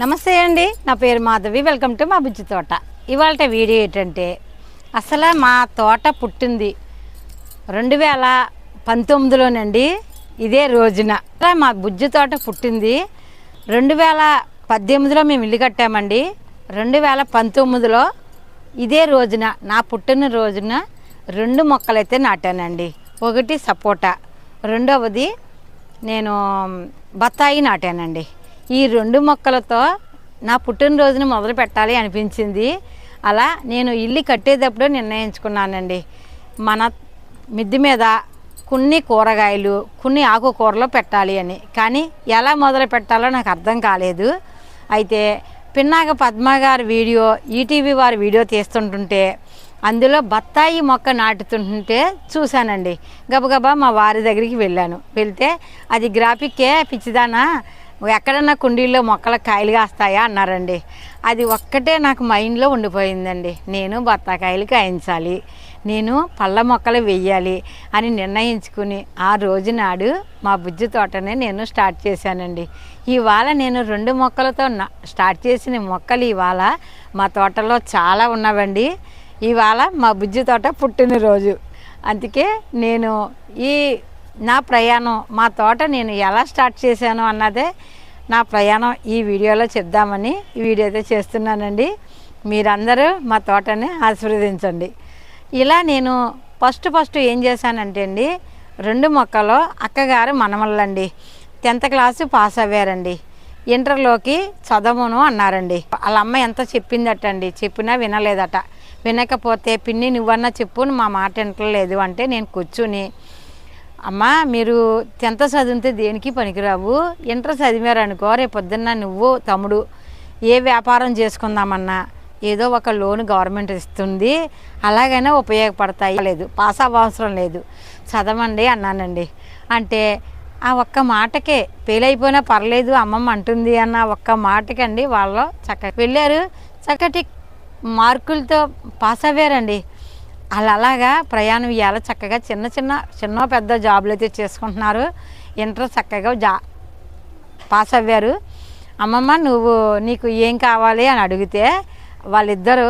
నమస్తే అండి నా పేరు మాధవి వెల్కమ్ టు మా బుజ్జి తోట. ఇవాళ వీడియో ఏంటంటే అసలు మా తోట పుట్టింది రెండు వేల పంతొమ్మిదిలోనండి ఇదే రోజున. అలా మా బుజ్జి తోట పుట్టింది రెండు వేల పద్దెనిమిదిలో మేము ఇల్లు కట్టామండి రెండు వేల పంతొమ్మిదిలో ఇదే రోజున నా పుట్టిన రోజున రెండు మొక్కలైతే నాటానండి. ఒకటి సపోటా రెండవది నేను బత్తాయి నాటానండి. ఈ రెండు మొక్కలతో నా పుట్టినరోజుని మొదలు పెట్టాలి అనిపించింది. అలా నేను ఇల్లు కట్టేటప్పుడు నిర్ణయించుకున్నానండి. మన మిద్ది మీద కొన్ని కూరగాయలు కొన్ని ఆకుకూరలు పెట్టాలి అని. కానీ ఎలా మొదలు పెట్టాలో నాకు అర్థం కాలేదు. అయితే పిన్నాక పద్మ గారి వీడియో ఈటీవీ వారి వీడియో తీస్తుంటుంటే అందులో బత్తాయి మొక్క నాటుతుంటే చూశానండి. గబగబా మా వారి దగ్గరికి వెళ్ళాను. వెళ్తే అది గ్రాఫిక్కే పిచ్చిదానా ఎక్కడన్నా కుండీల్లో మొక్కల కాయలు కాస్తాయా అన్నారండి. అది ఒక్కటే నాకు మైండ్లో ఉండిపోయిందండి. నేను బత్తాకాయలు కాయించాలి. నేను పళ్ళ మొక్కలు వెయ్యాలి అని నిర్ణయించుకుని ఆ రోజు నాడు మా బుజ్జి తోటనే నేను స్టార్ట్ చేశానండి. ఇవాళ నేను రెండు మొక్కలతో నా- స్టార్ట్ చేసిన మొక్కలు ఇవాళ మా తోటలో చాలా ఉన్నవండి. ఇవాళ మా బుజ్జి తోట పుట్టినరోజు. అందుకే నేను ఈ నా ప్రయాణం మా తోట నేను ఎలా స్టార్ట్ చేశాను అన్నదే నా ప్రయాణం ఈ వీడియోలో చెప్దామని ఈ వీడియో అయితే చేస్తున్నానండి. మీరందరూ మా తోటని ఆశీర్వదించండి. ఇలా నేను ఫస్ట్ ఫస్ట్ ఏం చేశానంటే అండి రెండు మొక్కలు అక్కగారు మనమల్లండి. టెన్త్ క్లాసు పాస్ అయ్యారండి ఇంటర్లోకి చదవను అన్నారండి. వాళ్ళ అమ్మ ఎంత చెప్పిందటండి చెప్పినా వినలేదట. వినకపోతే పిన్ని నువ్వన్నా చెప్పు మా మాట వింటలేదు అంటే నేను కూర్చుని అమ్మా మీరు టెన్త్ చదివితే దేనికి పనికిరావు? ఇంటర్ చదివారనుకో రేపు పొద్దున్న నువ్వు తమ్ముడు ఏ వ్యాపారం చేసుకుందామన్నా ఏదో ఒక లోన్ గవర్నమెంట్ ఇస్తుంది అలాగైనా ఉపయోగపడతాయి. లేదు పాస్ అవ్వవసరం లేదు. చదవండి అన్నానండి. అంటే ఆ ఒక్క మాటకే ఫెయిల్ అయిపోయినా పర్లేదు అమ్మమ్మ అంటుంది అన్న ఒక్క మాటకండి వాళ్ళు చక్కగా. వెళ్ళారు చక్కటి మార్కులతో పాస్ అయ్యారండి అలా అలాగా ప్రయాణం ఇవాళ చక్కగా చిన్న చిన్న చిన్న పెద్ద జాబులు అయితే చేసుకుంటున్నారు. ఇంటర్ చక్కగా జా పాస్ అవ్వారు. అమ్మమ్మ నువ్వు నీకు ఏం కావాలి అని అడిగితే వాళ్ళిద్దరూ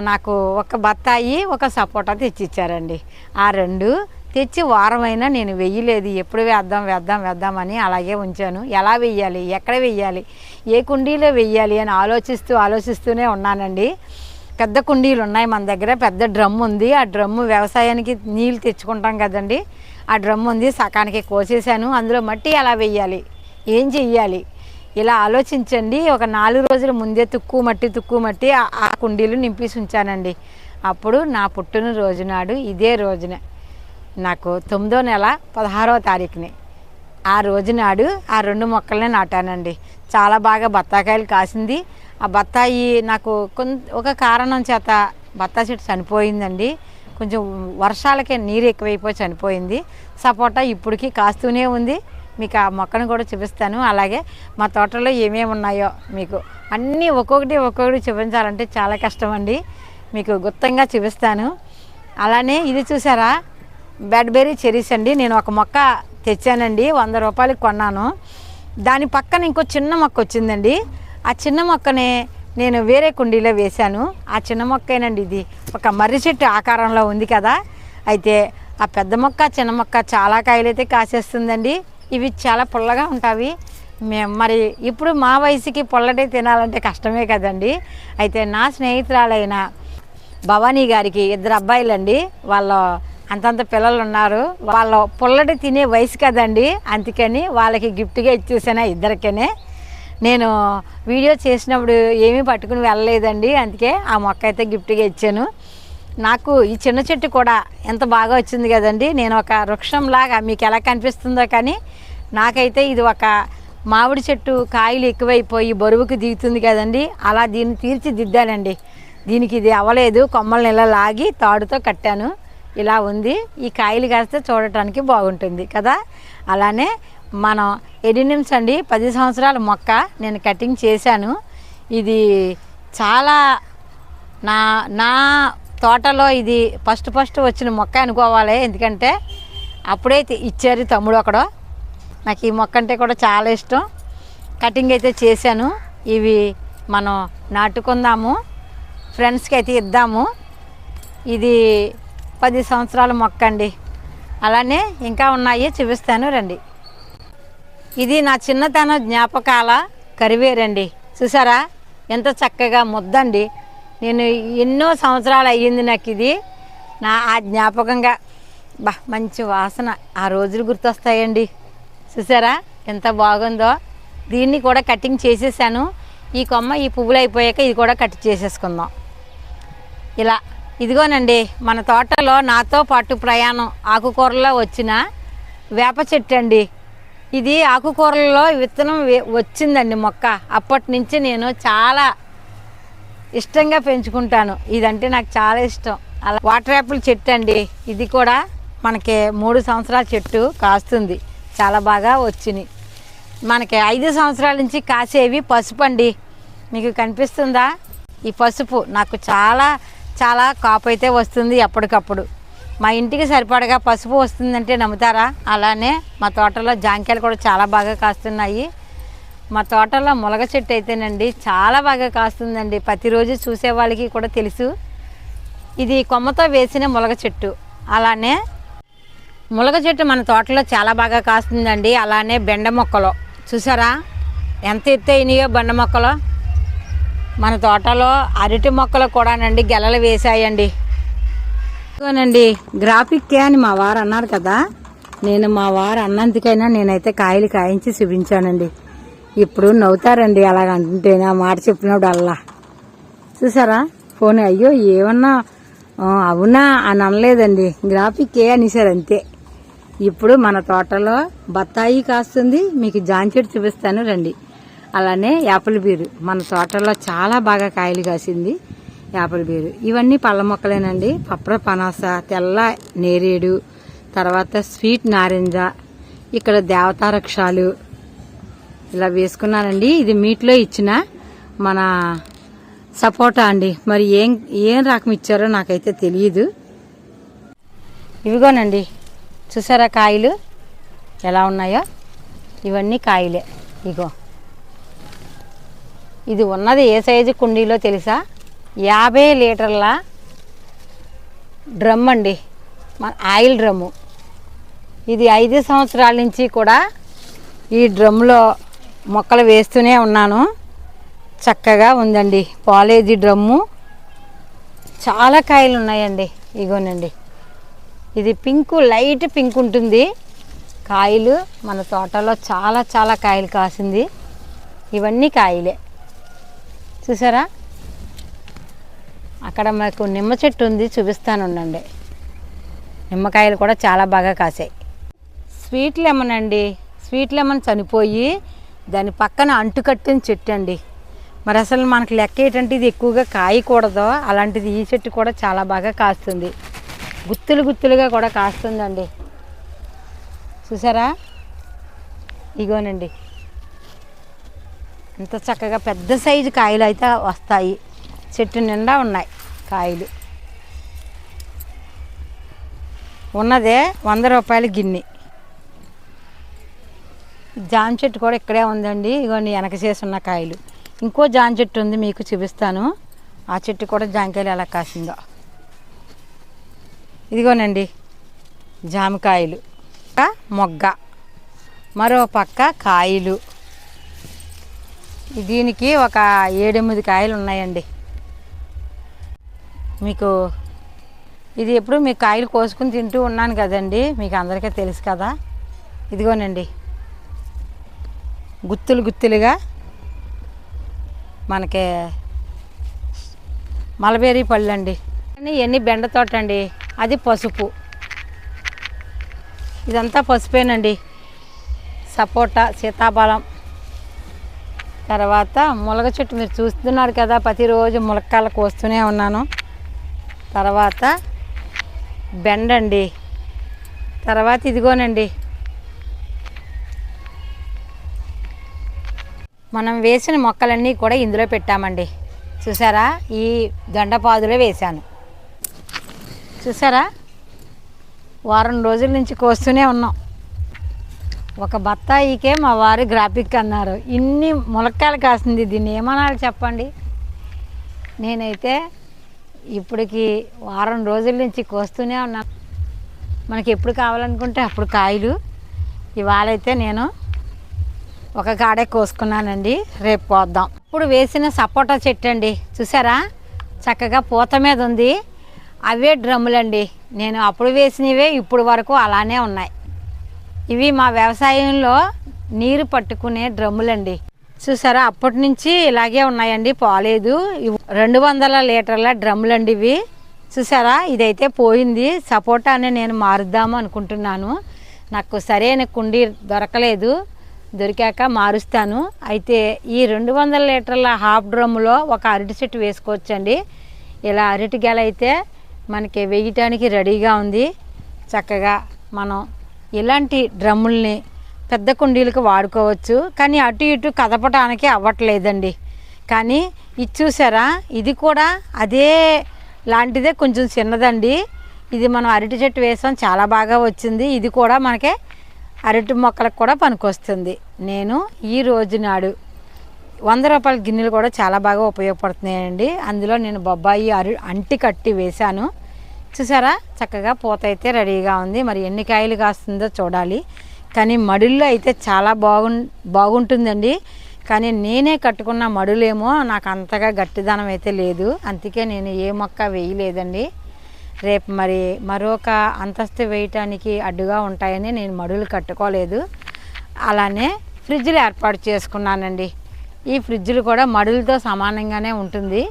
నాకు ఒక బత్తాయి ఒక సపోటా తెచ్చిచ్చారండి. ఆ రెండు తెచ్చి వారమైనా నేను వెయ్యలేదు. ఎప్పుడు వేద్దాం వేద్దాం వేద్దామని అలాగే ఉంచాను. ఎలా వెయ్యాలి? ఎక్కడ వెయ్యాలి? ఏ కుండీలో వెయ్యాలి అని ఆలోచిస్తూ ఆలోచిస్తూనే ఉన్నానండి. పెద్ద కుండీలు ఉన్నాయి మన దగ్గర పెద్ద డ్రమ్ ఉంది. ఆ డ్రమ్ము వ్యవసాయానికి నీళ్ళు తెచ్చుకుంటాం కదండి. ఆ డ్రమ్ ఉంది సకానికి కోసేసాను అందులో మట్టి ఎలా వెయ్యాలి ఏం చెయ్యాలి? ఇలా ఆలోచించండి. ఒక నాలుగు రోజుల ముందే తుక్కు మట్టి తుక్కు మట్టి ఆ- కుండీలు నింపేసి ఉంచానండి. అప్పుడు నా పుట్టిన రోజు నాడు ఇదే రోజున నాకు తొమ్మిదో నెల పదహారో తారీఖుని. ఆ రోజు నాడు ఆ రెండు మొక్కల్ని నాటానండి. చాలా బాగా బత్తాకాయలు కాసింది. ఆ బత్తాయి నాకు ఒక కారణం చేత బత్తాయి చెట్టు చనిపోయిందండి. కొంచెం వర్షాలకే నీరు ఎక్కువైపోయి చనిపోయింది. సపోటా ఇప్పటికీ కాస్తూనే ఉంది. మీకు ఆ మొక్కను కూడా చూపిస్తాను. అలాగే మా తోటలో ఏమేమి ఉన్నాయో మీకు అన్నీ ఒక్కొక్కటి ఒక్కొక్కటి చూపించాలంటే చాలా కష్టం అండి మీకు గుప్తంగా చూపిస్తాను. అలానే ఇది చూసారా? బెడ్బెర్రీ చెరీస్ అండి. నేను ఒక మొక్క తెచ్చానండి. వంద రూపాయలకి కొన్నాను. దాని పక్కన ఇంకో చిన్న మొక్క వచ్చిందండి. ఆ చిన్న మొక్కనే నేను వేరే కుండీలో వేశాను. ఆ చిన్న మొక్కేనండి ఇది. ఒక మర్రి చెట్టు ఆకారంలో ఉంది కదా. అయితే ఆ పెద్ద మొక్క చిన్న మొక్క చాలా కాయలైతే కాసేస్తుందండి. ఇవి చాలా పుల్లగా ఉంటాయి మేము మరి ఇప్పుడు మా వయసుకి పొల్లటే తినాలంటే కష్టమే కదండి. అయితే నా స్నేహితురాలైన భవానీ గారికి ఇద్దరు అబ్బాయిలండి. వాళ్ళ అంతంత పిల్లలు ఉన్నారు వాళ్ళ పుల్లటి తినే వయసు కదండి. అందుకని వాళ్ళకి గిఫ్ట్గా ఇచ్చేసాను ఇద్దరికనే. నేను వీడియో చేసినప్పుడు ఏమీ పట్టుకుని వెళ్ళలేదండి. అందుకే ఆ మొక్క అయితే గిఫ్ట్గా ఇచ్చాను. నాకు ఈ చిన్న చెట్టు కూడా ఎంత బాగా వచ్చింది కదండి. నేను ఒక వృక్షంలాగా మీకు ఎలా కనిపిస్తుందో కానీ నాకైతే ఇది ఒక మామిడి చెట్టు కాయలు ఎక్కువైపోయి బరువుకు దిగుతుంది కదండి. అలా దీన్ని తీర్చిదిద్దానండి. దీనికి ఇది అవ్వలేదు. కొమ్మల్ని ఇలా లాగి తాడుతో కట్టాను. ఇలా ఉంది. ఈ కాయలు కాస్తే చూడటానికి బాగుంటుంది కదా. అలానే మనం ఎడినిమ్స్ అండి పది సంవత్సరాల మొక్క నేను కటింగ్ చేశాను. ఇది చాలా నా నా తోటలో ఇది ఫస్ట్ ఫస్ట్ వచ్చిన మొక్క అనుకోవాలి. ఎందుకంటే అప్పుడైతే ఇచ్చారు తమ్ముడు ఒకడు. నాకు ఈ మొక్క అంటే కూడా చాలా ఇష్టం. కటింగ్ అయితే చేశాను. ఇవి మనం నాటుకుందాము. ఫ్రెండ్స్కి అయితే ఇద్దాము. ఇది పది సంవత్సరాల మొక్క అండి. అలానే ఇంకా ఉన్నాయి. చూపిస్తాను రండి. ఇది నా చిన్నతన జ్ఞాపకాల కరివేరండి చూసారా? ఎంత చక్కగా ముద్దండి. నేను ఎన్నో సంవత్సరాలు అయ్యింది నాకు ఇది. నా ఆ జ్ఞాపకంగా బా మంచి వాసన ఆ రోజులు గుర్తొస్తాయండి. చూసారా? ఎంత బాగుందో. దీన్ని కూడా కటింగ్ చేసేసాను. ఈ కొమ్మ ఈ పువ్వులు అయిపోయాక ఇది కూడా కట్ చేసేసుకుందాం. ఇలా. ఇదిగోనండి మన తోటలో నాతో పాటు ప్రయాణం ఆకుకూరలో వచ్చిన వేప చెట్టు అండి. ఇది ఆకుకూరలలో విత్తనం వచ్చిందండి మొక్క. అప్పటి నుంచి నేను చాలా ఇష్టంగా పెంచుకుంటాను. ఇదంటే నాకు చాలా ఇష్టం. అలా వాటర్ యాపిల్ చెట్టు అండి. ఇది కూడా మనకి మూడు సంవత్సరాల చెట్టు కాస్తుంది. చాలా బాగా వచ్చినాయి మనకి ఐదు సంవత్సరాల నుంచి కాసేవి పసుపు అండి. మీకు కనిపిస్తుందా? ఈ పసుపు నాకు చాలా చాలా కాపు అయితే వస్తుంది ఎప్పటికప్పుడు మా ఇంటికి సరిపడగా పసుపు వస్తుందంటే నమ్ముతారా? అలానే మా తోటలో జాంకాయలు కూడా చాలా బాగా కాస్తున్నాయి. మా తోటలో ములగ చెట్టు అయితేనండి చాలా బాగా కాస్తుందండి. ప్రతిరోజు చూసే వాళ్ళకి కూడా తెలుసు. ఇది కొమ్మతో వేసిన ములగ చెట్టు. అలానే ములగ చెట్టు మన తోటలో చాలా బాగా కాస్తుందండి. అలానే బెండ మొక్కలు. చూసారా? ఎంత ఎత్తు అయినాయో బెండ మొక్కలు. మన తోటలో అరటి మొక్కలు కూడానండి గెలలు వేసాయండి ఇదిగోనండి గ్రాఫిక్కే అని మా వారు అన్నారు కదా. నేను మా వారు అన్నందుకైనా నేనైతే కాయలు కాయించి చూపించానండి. ఇప్పుడు నవ్వుతారండి అలాగ అంటుంటేనే ఆ మాట చెప్పినప్పుడు అల్లా. చూసారా? ఫోన్ అయ్యో ఏమన్నా అవునా అని అనలేదండి. గ్రాఫిక్ ఏ అనేసారు అంతే. ఇప్పుడు మన తోటలో బత్తాయి కాస్తుంది మీకు జాంచెట్టు చూపిస్తాను రండి. అలానే యాపిల్ బీరు. మన తోటలో చాలా బాగా కాయలు కాసింది. యాపిల్ బీరు. ఇవన్నీ పళ్ళ మొక్కలేనండి. పప్ర పనాస తెల్ల నేరేడు తర్వాత స్వీట్ నారింజ ఇక్కడ దేవతారక్షాలు ఇలా వేసుకున్నానండి ఇది మీట్లో ఇచ్చిన మన సపోటా అండి. మరి ఏం ఏం రకం ఇచ్చారో నాకైతే తెలియదు ఇవిగోనండి. చూసారా కాయలు ఎలా ఉన్నాయో? ఇవన్నీ కాయలే. ఇగో. ఇది ఉన్నది ఏ సైజు కుండీలో తెలుసా? యాభై లీటర్ల డ్రమ్ అండి. మన ఆయిల్ డ్రమ్ము ఇది ఐదు సంవత్సరాల నుంచి కూడా ఈ డ్రమ్లో మొక్కలు వేస్తూనే ఉన్నాను. చక్కగా ఉందండి. పాలేజీ డ్రమ్ము. చాలా కాయలు ఉన్నాయండి. ఇగోనండి. ఇది పింక్ లైట్ పింక్ ఉంటుంది. కాయలు మన తోటలో చాలా చాలా కాయలు కాసింది. ఇవన్నీ కాయలే. చూసారా? అక్కడ మాకు నిమ్మ చెట్టు ఉంది చూపిస్తాను ఉండండి. నిమ్మకాయలు కూడా చాలా బాగా కాసాయి. స్వీట్ లెమన్ అండి. స్వీట్ లెమన్ చనిపోయి దాని పక్కన అంటుకట్టిన చెట్టు అండి. మరి అసలు మనకు లెక్క ఏంటంటే ఇది ఎక్కువగా కాయకూడదు. అలాంటిది ఈ చెట్టు కూడా చాలా బాగా కాస్తుంది. గుత్తులు గుత్తులుగా కూడా కాస్తుందండి. చూసారా? ఇగోనండి. ఎంత చక్కగా పెద్ద సైజు కాయలు అయితే వస్తాయి. చెట్టు నిండా ఉన్నాయి కాయలు. ఉన్నదే వంద రూపాయల గిన్నె. జామ చెట్టు కూడా ఇక్కడే ఉందండి. ఇగోండి వెనక చేసి ఉన్న కాయలు. ఇంకో జామ చెట్టు ఉంది మీకు చూపిస్తాను. ఆ చెట్టు కూడా జామకాయలు ఎలా కాసిందో. ఇదిగోనండి జామకాయలు. మొగ్గ మరో పక్క కాయలు. దీనికి ఒక ఏడెనిమిది కాయలు ఉన్నాయండి. మీకు ఇది ఎప్పుడు మీ కాయలు కోసుకుని తింటూ ఉన్నాను కదండి. మీకు అందరికీ తెలుసు కదా. ఇదిగోనండి. గుత్తులు గుత్తులుగా మనకి మలబేరీ పళ్ళు అండి ఎన్ని బెండ తోట అండి అది పసుపు. ఇదంతా పసుపేనండి. సపోటా సీతాఫలం. తర్వాత ములగ చెట్టు మీరు చూస్తున్నారు కదా. ప్రతిరోజు ములక్కాయలు కోస్తూనే ఉన్నాను. తర్వాత బెండండి. తర్వాత ఇదిగోనండి. మనం వేసిన మొక్కలన్నీ కూడా ఇందులో పెట్టామండి. చూసారా? ఈ దొండపాదులో వేశాను. చూసారా? వారం రోజుల నుంచి కోస్తూనే ఉన్నాం. ఒక బత్తాయికే మా వారు గ్రాఫిక్ అన్నారు. ఇన్ని ములక్కాయలు కాసింది దీన్ని ఏమనాలి చెప్పండి? నేనైతే ఇప్పటికి వారం రోజుల నుంచి కోస్తూనే ఉన్నా. మనకి ఎప్పుడు కావాలనుకుంటే అప్పుడు కాయలు. ఇవాళైతే నేను ఒక కాడే కోసుకున్నానండి. రేపు పోద్దాం. ఇప్పుడు వేసిన సపోటా చెట్టు అండి చూసారా? చక్కగా పూత మీద ఉంది. అవే డ్రమ్ములండి. నేను అప్పుడు వేసినవే ఇప్పుడు వరకు అలానే ఉన్నాయి. ఇవి మా వ్యవసాయంలో నీరు పట్టుకునే డ్రమ్ములండి. చూసారా? అప్పటి నుంచి ఇలాగే ఉన్నాయండి పోలేదు. రెండు వందల లీటర్ల డ్రమ్ములండి ఇవి. చూసారా? ఇదైతే పోయింది. సపోటానే నేను మారుద్దాము అనుకుంటున్నాను. నాకు సరైన కుండీ దొరకలేదు. దొరికాక మారుస్తాను. అయితే ఈ రెండు వందల లీటర్ల హాఫ్ డ్రమ్ములో ఒక అరటి చెట్టు వేసుకోవచ్చండి. ఇలా అరటి గెల అయితే మనకి వేయటానికి రెడీగా ఉంది. చక్కగా మనం ఇలాంటి డ్రమ్ముల్ని పెద్ద కుండీలకు వాడుకోవచ్చు. కానీ అటు ఇటు కదపడానికి అవ్వట్లేదండి. కానీ ఇది చూసారా? ఇది కూడా అదే లాంటిదే కొంచెం చిన్నదండి. ఇది మనం అరటి చెట్టు వేసాం చాలా బాగా వచ్చింది. ఇది కూడా మనకి అరటి మొక్కలకు కూడా పనికొస్తుంది. నేను ఈ రోజు నాడు వంద రూపాయల గిన్నెలు కూడా చాలా బాగా ఉపయోగపడుతున్నాయండి. అందులో నేను బొబ్బాయి అరు అంటి కట్టి వేశాను. చూసారా? చక్కగా పూత అయితే రెడీగా ఉంది. మరి ఎన్ని కాయలు కాస్తుందో చూడాలి. కానీ మడుల్లో అయితే చాలా బాగు బాగుంటుందండి. కానీ నేనే కట్టుకున్న మడులేమో నాకు అంతగా గట్టిదనం అయితే లేదు. అందుకే నేను ఏ మొక్క వేయలేదండి. రేపు మరి మరొక అంతస్తు వేయటానికి అడ్డుగా ఉంటాయని నేను మడులు కట్టుకోలేదు. అలానే ఫ్రిడ్జ్లు ఏర్పాటు చేసుకున్నానండి. ఈ ఫ్రిడ్జ్లు కూడా మడులతో సమానంగానే ఉంటుంది.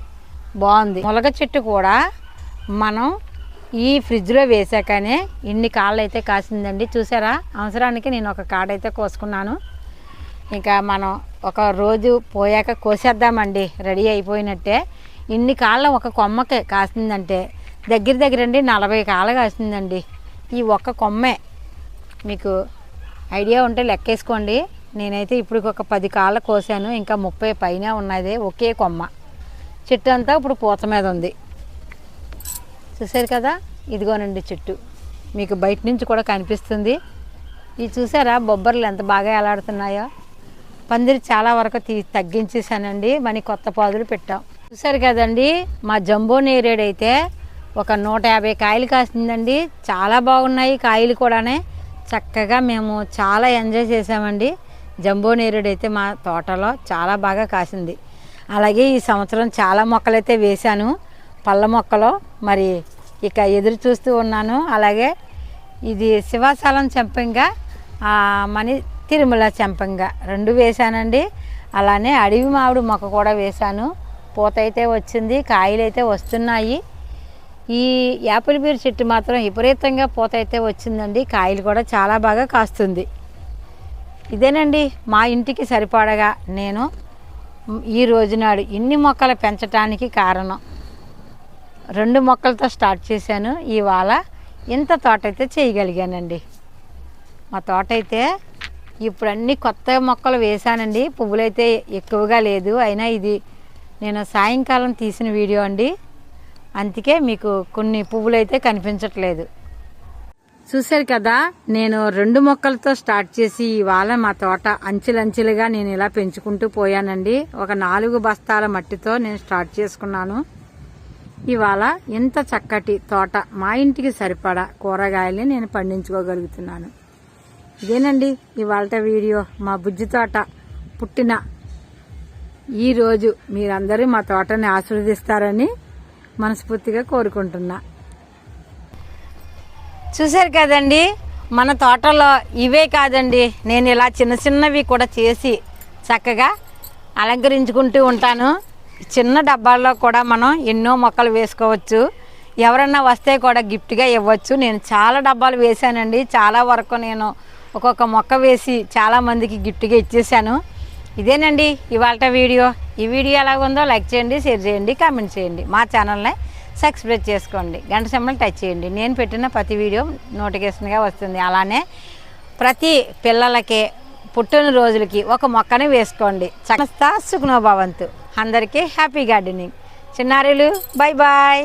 బాగుంది. ములగ చెట్టు కూడా మనం ఈ ఫ్రిడ్జ్లో వేసాకనే ఇన్ని కాళ్ళు అయితే కాసిందండి. చూసారా? అవసరానికి నేను ఒక కాడ అయితే కోసుకున్నాను. ఇంకా మనం ఒక రోజు పోయాక కోసేద్దామండి. రెడీ అయిపోయినట్టే. ఇన్ని కాళ్ళ ఒక కొమ్మకే కాసిందంటే. దగ్గర దగ్గర అండి నలభై కాళ్ళ కాసిందండి. ఈ ఒక్క కొమ్మే. మీకు ఐడియా ఉంటే లెక్కేసుకోండి. నేనైతే ఇప్పుడు ఒక పది కాళ్ళ కోసాను. ఇంకా ముప్పై పైన ఉన్నది ఒకే కొమ్మ. చెట్టు అంతా ఇప్పుడు పూత మీద ఉంది. చూసారు కదా? ఇదిగోనండి చెట్టు. మీకు బయట నుంచి కూడా కనిపిస్తుంది. ఇది చూసారా? బొబ్బర్లు ఎంత బాగా ఎలాడుతున్నాయో పందిరి చాలా వరకు తీ తగ్గించేసానండి. మని కొత్త పాదులు పెట్టాం. చూసారు కదండి? మా జంబో నేరేడు అయితే ఒక నూట యాభై కాయలు కాసిందండి. చాలా బాగున్నాయి కాయలు కూడానే. చక్కగా మేము చాలా ఎంజాయ్ చేసామండి. జంబో నేరేడు అయితే మా తోటలో చాలా బాగా కాసింది. అలాగే ఈ సంవత్సరం చాలా మొక్కలైతే వేశాను. పళ్ళ మొక్కలు మరి ఇక ఎదురు చూస్తూ ఉన్నాను. అలాగే ఇది శివాసాలం చెంపంగా మని మణి తిరుమల చెంపంగా రెండు వేశానండి. అలానే అడవి మామిడి మొక్క కూడా వేశాను. పూత అయితే వచ్చింది కాయలు అయితే వస్తున్నాయి. ఈ యాపిల్ బీర్ చెట్టు మాత్రం విపరీతంగా పూత అయితే వచ్చిందండి. కాయలు కూడా చాలా బాగా కాస్తుంది. ఇదేనండి మా ఇంటికి సరిపడగా నేను ఈ రోజు నాడు ఇన్ని మొక్కలు పెంచడానికి కారణం. రెండు మొక్కలతో స్టార్ట్ చేశాను. ఇవాళ ఇంత తోట అయితే చేయగలిగానండి. మా తోట అయితే ఇప్పుడు అన్ని కొత్త మొక్కలు వేశానండి. పువ్వులైతే ఎక్కువగా లేదు. అయినా ఇది నేను సాయంకాలం తీసిన వీడియో అండి. అందుకే మీకు కొన్ని పువ్వులు అయితే కనిపించట్లేదు. చూశారు కదా నేను రెండు మొక్కలతో స్టార్ట్ చేసి ఇవాళ మా తోట అంచెలంచెలుగా నేను ఇలా పెంచుకుంటూ పోయానండి. ఒక నాలుగు బస్తాల మట్టితో నేను స్టార్ట్ చేసుకున్నాను. ఇవాళ ఇంత చక్కటి తోట మా ఇంటికి సరిపడా కూరగాయల్ని నేను పండించుకోగలుగుతున్నాను. ఇదేనండి ఇవాళ వీడియో. మా బుజ్జి తోట పుట్టిన ఈ రోజు మీరందరూ మా తోటని ఆశీర్వదిస్తారని మనస్ఫూర్తిగా కోరుకుంటున్నా. చూశారు కదండి మన తోటలో ఇవే కాదండి. నేను ఇలా చిన్న చిన్నవి కూడా చేసి చక్కగా అలంకరించుకుంటూ ఉంటాను. చిన్న డబ్బాల్లో కూడా మనం ఎన్నో మొక్కలు వేసుకోవచ్చు. ఎవరన్నా వస్తే కూడా గిఫ్ట్గా ఇవ్వచ్చు. నేను చాలా డబ్బాలు వేశానండి. చాలా వరకు నేను ఒక్కొక్క మొక్క వేసి చాలామందికి గిఫ్ట్గా ఇచ్చేసాను ఇదేనండి ఇవాళ వీడియో. ఈ వీడియో ఎలా ఉందో లైక్ చేయండి షేర్ చేయండి కామెంట్ చేయండి. మా ఛానల్ని సబ్స్క్రైబ్ చేసుకోండి. గంట సింబల్ టచ్ చేయండి. నేను పెట్టిన ప్రతి వీడియో నోటిఫికేషన్గా వస్తుంది. అలానే ప్రతి పిల్లలకి పుట్టిన రోజులకి ఒక మొక్కని వేసుకోండి. చక్కస్తా సుఖనోభావంతు అందరికీ హ్యాపీ గార్డెనింగ్. చిన్నారులు బాయ్ బాయ్.